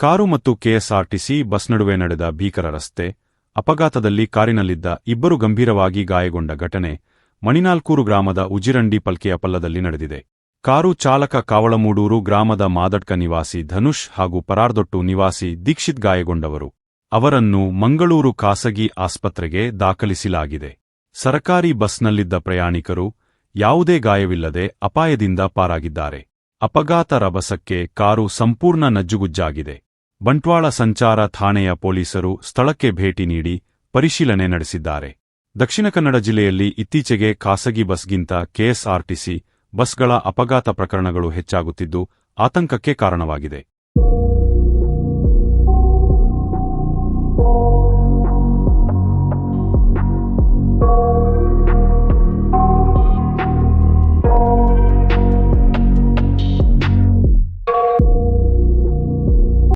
Car ಮತ್ತು KSRTC bus ನಡುವೆ ನಡೆದ ಭೀಕರ ರಸ್ತೆ, ಅಪಘಾತದಲ್ಲಿ ಕಾರಿನಲ್ಲಿದ್ದ ಇಬ್ಬರು ಗಂಭೀರವಾಗಿ ಗಾಯಗೊಂಡ ಘಟನೆ ಮಣಿನಾಲ್ಕೂರು ಗ್ರಾಮದ ಉಜಿರಂಡಿ ಪಲ್ಕೆಯ ಪಲ್ಲದಲ್ಲಿ ನಡೆದಿದೆ. ಕಾರು ಚಾಲಕ ಕಾವಳಮೂಡೂರು ಗ್ರಾಮದ ಮಾದಡ್ಕ ನಿವಾಸಿ ಧನುಷ್ ಹಾಗೂ ಪರಾರ್ದೊಟ್ಟು ನಿವಾಸಿ ದೀಕ್ಷಿತ್ ಗಾಯಗೊಂಡವರು. ಅವರನ್ನು ಮಂಗಳೂರು ಖಾಸಗಿ ಆಸ್ಪತ್ರೆಗೆ ದಾಖಲಿಸಲಾಗಿದೆ. ಸರಕಾರಿ ಬಸ್ನಲ್ಲಿದ್ದ ಪ್ರಯಾಣಿಕರು ಯಾವುದೇ ಗಾಯವಿಲ್ಲದೆ ಅಪಾಯದಿಂದ ಪಾರಾಗಿದ್ದಾರೆ. ಅಪಘಾತ ರಭಸಕ್ಕೆ ಕಾರು ಸಂಪೂರ್ಣ ನಜ್ಜುಗುಜ್ಜಾಗಿದೆ. ಬಂಟ್ವಾಳ ಸಂಚಾರ ಠಾಣೆಯ ಪೊಲೀಸರು ಸ್ಥಳಕ್ಕೆ ಭೇಟಿ ನೀಡಿ ಪರಿಶೀಲನೆ ನಡೆಸಿದ್ದಾರೆ. ದಕ್ಷಿಣ ಕನ್ನಡ ಜಿಲ್ಲೆಯಲ್ಲಿ ಇತ್ತೀಚೆಗೆ ಖಾಸಗಿ ಬಸ್ಗಿಂತ ಕೆಎಸ್ಆರ್ಟಿಸಿ ಬಸ್ಗಳ ಅಪಘಾತ ಪ್ರಕರಣಗಳು ಹೆಚ್ಚಾಗುತ್ತಿದ್ದು, ಆತಂಕಕ್ಕೆ ಕಾರಣವಾಗಿದೆ.